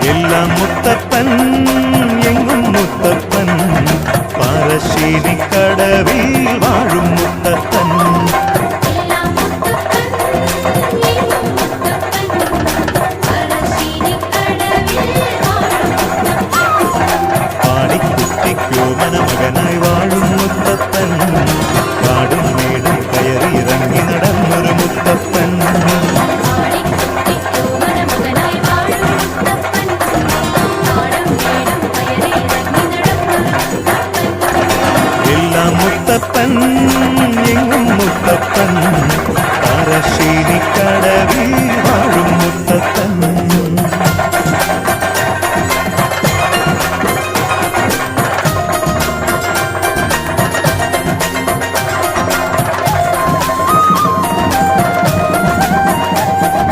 எல்லாம் முத்தப்பன் எங்கும் முத்தப்பன். பரசீனி கடவில் வாழும் முத்தப்பன். பாடிக்குட்டி கோமன மகனாய் வாழும் എല്ലാം മുത്തപ്പൻ എങ്ങും മുത്തപ്പൻ. പറശ്ശേരി കടവിൽ